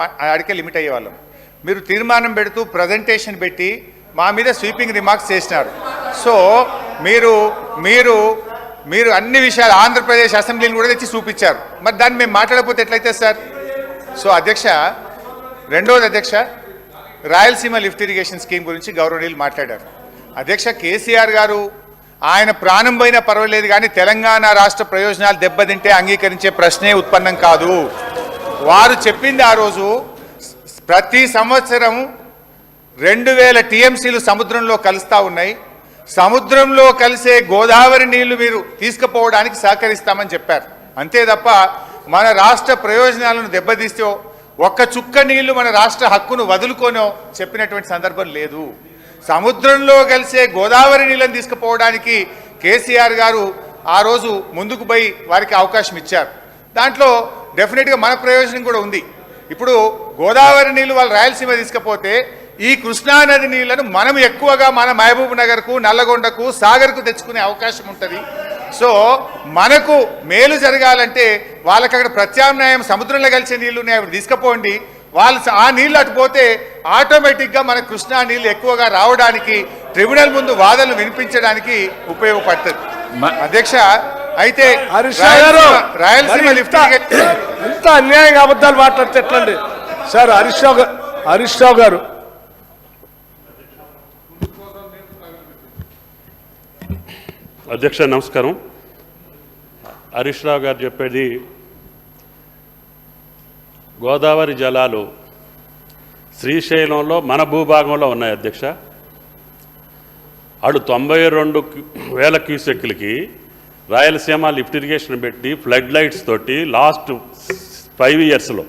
ఆడికే లిమిట్ అయ్యేవాళ్ళం. మీరు తీర్మానం పెడుతూ ప్రజెంటేషన్ పెట్టి మా మీద స్వీపింగ్ రిమార్క్స్ చేసినారు. సో మీరు మీరు మీరు అన్ని విషయాలు ఆంధ్రప్రదేశ్ అసెంబ్లీని కూడా తెచ్చి చూపించారు. మరి దాన్ని మేము మాట్లాడకపోతే ఎట్లయితే సార్? సో అధ్యక్ష రెండవది అధ్యక్ష రాయలసీమ లిఫ్ట్ ఇరిగేషన్ స్కీమ్ గురించి గౌరవనీయులు మాట్లాడారు. అధ్యక్ష కేసీఆర్ గారు ఆయన ప్రాణం పోయినా పర్వాలేదు కానీ తెలంగాణ రాష్ట్ర ప్రయోజనాలు దెబ్బతింటే అంగీకరించే ప్రశ్నే ఉత్పన్నం కాదు. వారు చెప్పింది ఆ రోజు ప్రతి సంవత్సరం రెండు వేల టీఎంసీలు సముద్రంలో కలుస్తూ ఉన్నాయి. సముద్రంలో కలిసే గోదావరి నీళ్ళు మీరు తీసుకుపోవడానికి సహకరిస్తామని చెప్పారు. అంతే తప్ప మన రాష్ట్ర ప్రయోజనాలను దెబ్బతీస్తే ఒక్క చుక్క నీళ్ళు మన రాష్ట్ర హక్కును వదులుకోనో చెప్పినటువంటి సందర్భం లేదు. సముద్రంలో కలిసే గోదావరి నీళ్ళని తీసుకుపోవడానికి కేసీఆర్ గారు ఆ రోజు ముందుకు పోయి వారికి అవకాశం ఇచ్చారు. దాంట్లో డెఫినెట్గా మన ప్రయోజనం కూడా ఉంది. ఇప్పుడు గోదావరి నీళ్ళు వాళ్ళు రాయలసీమ తీసుకపోతే ఈ కృష్ణానది నీళ్ళను మనం ఎక్కువగా మన మహబూబ్ నగర్కు నల్లగొండకు సాగర్కు తెచ్చుకునే అవకాశం ఉంటుంది. సో మనకు మేలు జరగాలంటే వాళ్ళకి అక్కడ ప్రత్యామ్నాయం సముద్రంలో కలిసే నీళ్ళు ఉన్నాయి అవి తీసుకుపోండి. వాళ్ళు ఆ నీళ్ళు అటు పోతే ఆటోమేటిక్గా మన కృష్ణా నీళ్ళు ఎక్కువగా రావడానికి ట్రిబ్యునల్ ముందు వాదనలు వినిపించడానికి ఉపయోగపడుతుంది. అధ్యక్ష అయితే హరీష్ రావు గారు రాయలసీమ- లిఫ్ట్ ఇంత అన్యాయంగా అబద్ధాలు మాట్లాడితే ఎట్లండి? సార్ హరీష్ రావు గారు హరీష్ రావు గారు. అధ్యక్ష నమస్కారం. హరీష్ రావు గారు చెప్పేది గోదావరి జలాలు శ్రీశైలంలో మన భూభాగంలో ఉన్నాయి అధ్యక్ష. అడు తొంభై రెండు క్యూ- వేల క్యూసెక్లకి రాయలసీమ లిఫ్ట్ ఇరిగేషన్ పెట్టి ఫ్లడ్ లైట్స్ తోటి లాస్ట్ ఫైవ్ ఇయర్స్లో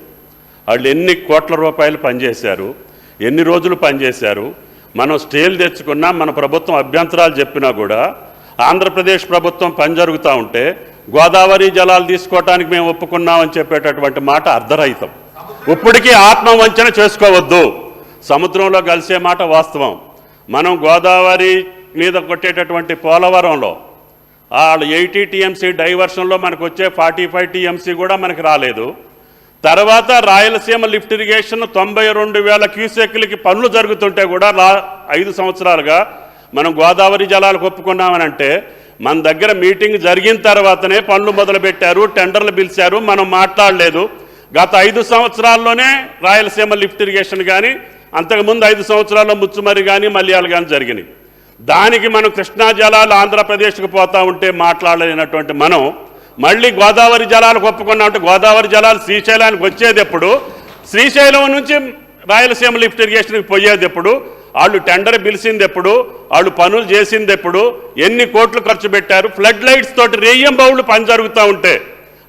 వాళ్ళు ఎన్ని కోట్ల రూపాయలు పనిచేశారు ఎన్ని రోజులు పనిచేశారు మనం స్టేలు తెచ్చుకున్నా మన ప్రభుత్వం అభ్యంతరాలు చెప్పినా కూడా ఆంధ్రప్రదేశ్ ప్రభుత్వం పని జరుగుతూ ఉంటే గోదావరి జలాలు తీసుకోవటానికి మేము ఒప్పుకున్నామని చెప్పేటటువంటి మాట అర్ధరహితం. ఇప్పటికీ ఆత్మవంచన చేసుకోవద్దు. సముద్రంలో కలిసే మాట వాస్తవం. మనం గోదావరి మీద కొట్టేటటువంటి పోలవరంలో వాళ్ళు ఎయిటీ టీఎంసీ డైవర్షన్లో మనకు వచ్చే ఫార్టీ ఫైవ్ టీఎంసీ కూడా మనకు రాలేదు. తర్వాత రాయలసీమ లిఫ్ట్ ఇరిగేషన్ తొంభై రెండు వేల క్యూసెక్లకి పనులు జరుగుతుంటే కూడా రా ఐదు సంవత్సరాలుగా మనం గోదావరి జలాలకు ఒప్పుకున్నామని అంటే మన దగ్గర మీటింగ్ జరిగిన తర్వాతనే పనులు మొదలుపెట్టారు టెండర్లు పిలిచారు మనం మాట్లాడలేదు. గత ఐదు సంవత్సరాల్లోనే రాయలసీమ లిఫ్ట్ ఇరిగేషన్ కానీ అంతకుముందు ఐదు సంవత్సరాల్లో ముచ్చుమరి కానీ మల్యాలు కానీ జరిగినాయి. దానికి మనం కృష్ణా జలాలు ఆంధ్రప్రదేశ్కి పోతా ఉంటే మాట్లాడలేనటువంటి మనం మళ్ళీ గోదావరి జలాలు ఒప్పుకున్నా అంటే గోదావరి జలాలు శ్రీశైలానికి వచ్చేది ఎప్పుడు? శ్రీశైలం నుంచి రాయలసీమ లిఫ్ట్ ఇరిగేషన్కి పోయేది ఎప్పుడు? వాళ్ళు టెండర్ పిలిచింది ఎప్పుడు? వాళ్ళు పనులు చేసింది ఎప్పుడు? ఎన్ని కోట్లు ఖర్చు పెట్టారు? ఫ్లడ్ లైట్స్ తోటి రేయం బౌళ్ళు పని జరుగుతూ ఉంటే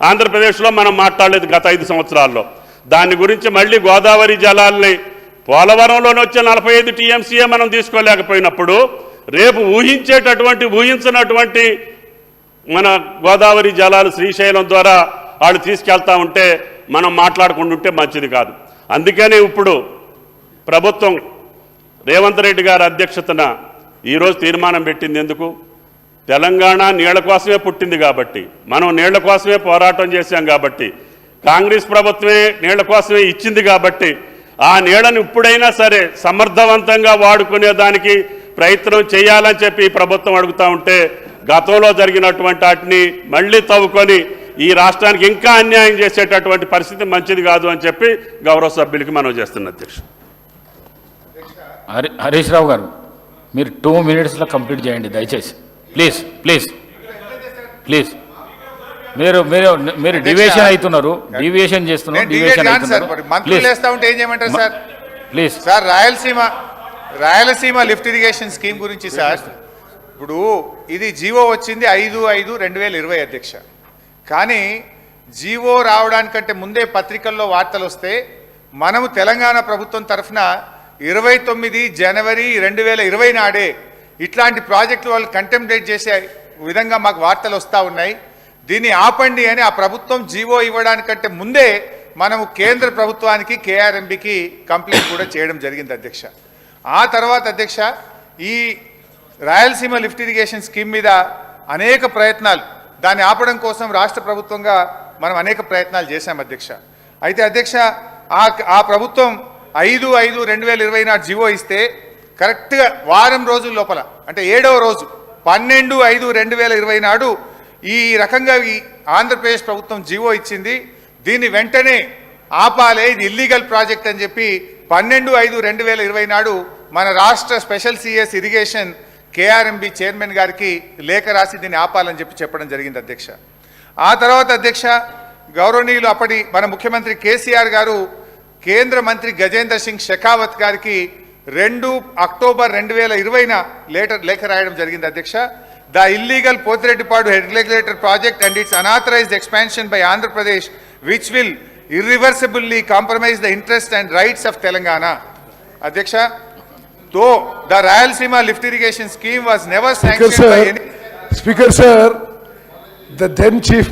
ఆంధ్రప్రదేశ్లో మనం మాట్లాడలేదు గత ఐదు సంవత్సరాల్లో. దాని గురించి మళ్ళీ గోదావరి జలాల్ని పోలవరంలోనే వచ్చే నలభై ఐదు టీఎంసీఏ మనం తీసుకోలేకపోయినప్పుడు రేపు ఊహించేటటువంటి ఊహించినటువంటి మన గోదావరి జలాలు శ్రీశైలం ద్వారా వాళ్ళు తీసుకెళ్తా ఉంటే మనం మాట్లాడుకుంటుంటే మంచిది కాదు. అందుకనే ఇప్పుడు ప్రభుత్వం రేవంత్ రెడ్డి గారి అధ్యక్షతన ఈరోజు తీర్మానం పెట్టింది ఎందుకు? తెలంగాణ నీళ్ళ కోసమే పుట్టింది కాబట్టి మనం నీళ్ళ కోసమే పోరాటం చేశాం కాబట్టి కాంగ్రెస్ ప్రభుత్వమే నీళ్ళ కోసమే ఇచ్చింది కాబట్టి ఆ నీళ్ళను ఇప్పుడైనా సరే సమర్థవంతంగా వాడుకునే దానికి ప్రయత్నం చేయాలని చెప్పి ఈ ప్రభుత్వం అడుగుతా ఉంటే గతంలో జరిగినటువంటి వాటిని మళ్ళీ తవ్వుకొని ఈ రాష్ట్రానికి ఇంకా అన్యాయం చేసేటటువంటి పరిస్థితి మంచిది కాదు అని చెప్పి గౌరవ సభ్యులకి మనం చేస్తున్న అధ్యక్షుడు. హరి హరీష్ రావు గారు మీరు టూ మినిట్స్లో కంప్లీట్ చేయండి దయచేసి. Please please. ప్లీజ్. మీరు మీరు మీరు డివియేషన్ అవుతున్నారు డివియేషన్ చేస్తున్నారు డివియేషన్ అవుతున్నారు. Please. Sir Rayalaseema Rayalaseema lift irrigation scheme గురించి సార్ ఇప్పుడు ఇది జీవో వచ్చింది ఐదు ఐదు రెండు వేల ఇరవై అధ్యక్ష. కానీ జీవో రావడానికంటే ముందే పత్రికల్లో వార్తలు వస్తే మనము తెలంగాణ ప్రభుత్వం తరఫున ఇరవై తొమ్మిది జనవరి రెండు వేల ఇరవై నాడే ఇట్లాంటి ప్రాజెక్టులు వాళ్ళు కంటెంప్లేట్ చేసే విధంగా మాకు వార్తలు వస్తూ ఉన్నాయి. దీన్ని ఆపండి అని ఆ ప్రభుత్వం జీవో ఇవ్వడానికంటే ముందే మనము కేంద్ర ప్రభుత్వానికి కేఆర్ఎంబికి కంప్లైంట్ కూడా చేయడం జరిగింది అధ్యక్ష. ఆ తర్వాత అధ్యక్ష ఈ రాయలసీమ లిఫ్ట్ ఇరిగేషన్ స్కీమ్ మీద అనేక ప్రయత్నాలు దాన్ని ఆపడం కోసం రాష్ట్ర ప్రభుత్వంగా మనం అనేక ప్రయత్నాలు చేశాం అధ్యక్ష. అయితే అధ్యక్ష ఆ ఆ ప్రభుత్వం ఐదు ఐదు రెండు వేల ఇరవై నాడు జీవో ఇస్తే కరెక్ట్గా వారం రోజుల లోపల అంటే ఏడవ రోజు పన్నెండు ఐదు రెండు వేల ఇరవై నాడు ఈ రకంగా ఈ ఆంధ్రప్రదేశ్ ప్రభుత్వం జీవో ఇచ్చింది. దీన్ని వెంటనే ఆపాలే ఇది ఇల్లీగల్ ప్రాజెక్ట్ అని చెప్పి పన్నెండు ఐదు రెండు వేల ఇరవై నాడు మన రాష్ట్ర special CS irrigation KRMB chairman గారికి లేఖ రాసి దీన్ని ఆపాలని చెప్పి చెప్పడం జరిగింది అధ్యక్ష. ఆ తర్వాత అధ్యక్ష గౌరవనీయులు అప్పటి మన ముఖ్యమంత్రి కేసీఆర్ గారు కేంద్ర మంత్రి గజేంద్ర సింగ్ షెకావత్ గారికి రెండు అక్టోబర్ రెండు వేల ఇరవైన లేటర్ లేఖ రాయడం జరిగింది అధ్యక్ష. The illegal Pothireddypadu head regulator project and its unauthorised expansion by Andhra Pradesh which will irreversibly compromise the interest and rights of Telangana. అధ్యక్ష Though the Rayalaseema lift irrigation scheme was never sanctioned Speaker by sir, any... Speaker sir, the then Chief